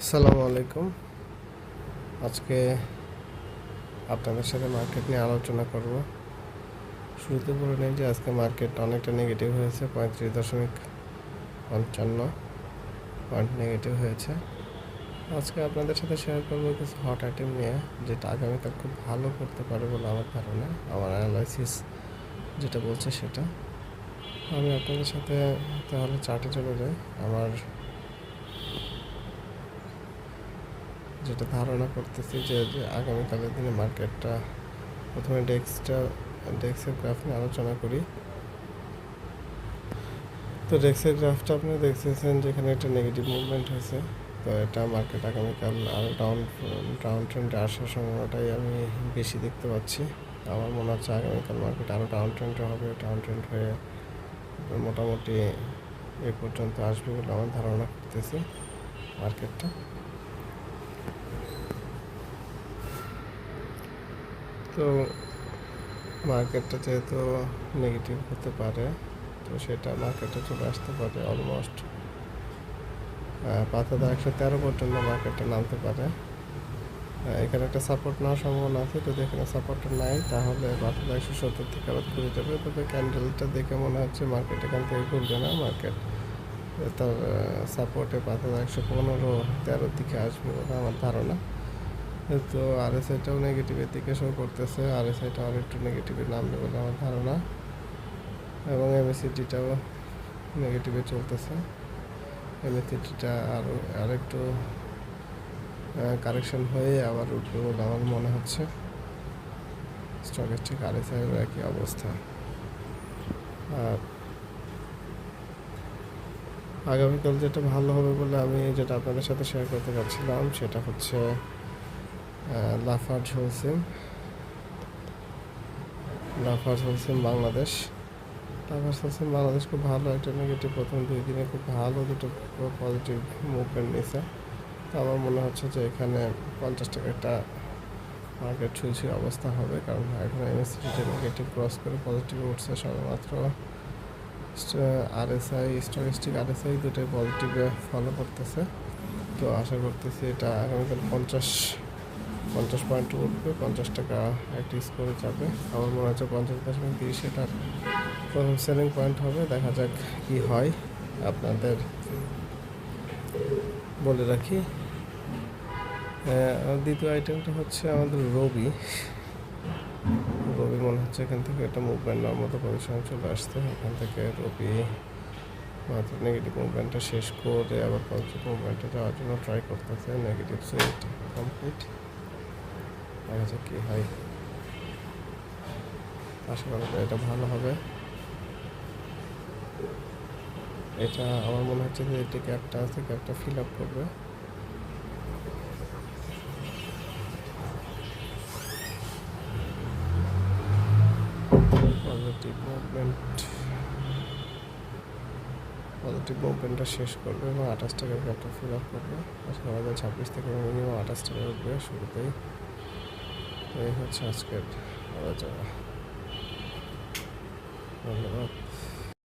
আসসালামু আলাইকুম। আজকে আপনাদের সাথে মার্কেট নিয়ে আলোচনা করব। শুরুতে বলে নিই যে আজকে মার্কেট অনেকটা নেগেটিভ হয়েছে, পঁয়ত্রিশ দশমিক পঞ্চান্ন পয়েন্ট নেগেটিভ হয়েছে। আজকে আপনাদের সাথে শেয়ার করব কিছু হট আইটেম নিয়ে, যেটা আগামীকাল খুব ভালো করতে পারে বলে আমার ধারণা, আমার অ্যানালাইসিস যেটা বলছে সেটা। আমি আপনাদের সাথে তাহলে চার্টে চলে যাই। আমার যেটা ধারণা করতেছি যে আগামীকালের দিনে মার্কেটটা প্রথমে ডেস্কটা, ডেস্কের গ্রাফ নিয়ে আলোচনা করি। তো ডেস্কের গ্রাফটা আপনারা দেখতেছেন যেখানে একটা নেগেটিভ মুভমেন্ট হয়েছে। তো এটা মার্কেট আগামীকাল আরও ডাউন ডাউন ট্রেন্ডে আসার সম্ভাবনাটাই আমি বেশি দেখতে পাচ্ছি। আমার মনে হচ্ছে আগামীকাল মার্কেট আরও ডাউন ট্রেন্ডে হবে ডাউন ট্রেন্ড হয়ে মোটামুটি এ পর্যন্ত আসবে বলে আমার ধারণা করতেছি মার্কেটটা। তো মার্কেটটা যেহেতু নেগেটিভ হতে পারে, তো সেটা মার্কেটে চলে আসতে পারে অলমোস্ট পাঁচ হাজার একশো তেরো পর্যন্ত মার্কেটটা নামতে পারে। এখানে একটা সাপোর্ট নেওয়ার সম্ভাবনা আছে, যদি এখানে সাপোর্টটা নাই, তাহলে পাঁচ হাজার একশো সত্তর থেকে আবার ঘুরে যাবে। তবে ক্যান্ডেলটা দেখে মনে হচ্ছে মার্কেট এখান থেকে ঘুরবে না। মার্কেট তার সাপোর্টে পাঁচ হাজার একশো পনেরো তেরোর দিকে আসবে আমার ধারণা। তো আর এস আইটাও নেগেটিভের দিকে শো করতেছে। আর এস আইটা আর একটু নেগেটিভে নামবে বলে আমার ধারণা। এবং এমএসিটিটাও নেগেটিভে চলতেছে। এমএসিটিটা আরও আরেকটু কারেকশন হয়ে আবার উঠবে বলে আমার মনে হচ্ছে। স্টকের ঠিক আর এস আইয়ের একই অবস্থা। আর আগামীকাল যেটা ভালো হবে বলে আমি যেটা আপনাদের সাথে শেয়ার করতে চাচ্ছিলাম সেটা হচ্ছে Lafarge Holcim Lafarge Holcim Bangladesh. Lafarge Holcim Bangladesh খুব ভালো একটা নেগেটিভ প্রথম দুই দিনে খুব ভালো দুটো পজিটিভ মুভমেন্ট নিয়েছে তো আমার মনে হচ্ছে যে এখানে পঞ্চাশ টাকা একটা মার্কেট ছুঁই অবস্থা হবে, কারণ এখন এমএসসিটি নেগেটিভ ক্রস করে পজিটিভ উঠছে সবেমাত্র। আরএসআই স্টকিস্টিক আরএসআই দুটোই পজিটিভে ফলো করতেছে। তো আশা করতেছি এটা আগামীকাল পঞ্চাশ পঞ্চাশ পয়েন্ট উঠবে, পঞ্চাশ টাকা একটি স্কোরে যাবে। আমার মনে হচ্ছে পঞ্চাশ দশমিক তিরিশ এটার প্রথম সেলিং পয়েন্ট হবে। দেখা যাক কি হয়। আপনাদের বলে রাখি। দ্বিতীয় আইটেমটা হচ্ছে আমাদের রবি। রবি মনে হচ্ছে এখান থেকে একটা মুভমেন্ট মতো পজিশন চলে আসছে। এখান থেকে রবি মাত্র নেগেটিভ মুভমেন্টটা শেষ করে আবার পজিটিভ মুভমেন্টে যাওয়ার জন্য ট্রাই করতেছে। নেগেটিভ সুইট কমপ্লিট দেখা যাক কী হয়। আশা করা এটা ভালো হবে। এটা আমার মনে হচ্ছে যে এটি ক্যাপটা আছে ক্যাপটা ফিল আপ করবে। পজিটিভ মুভমেন্ট পজিটিভ মুভমেন্টটা শেষ করবে এবং আঠাশ টাকার ক্যাপটা ফিল আপ করবে। আশা করা ছাব্বিশ থেকে মিনিমাম আঠাশ টাকা উঠবে শুরুতেই এই হচ্ছে আজকের আলোচনা। ধন্যবাদ।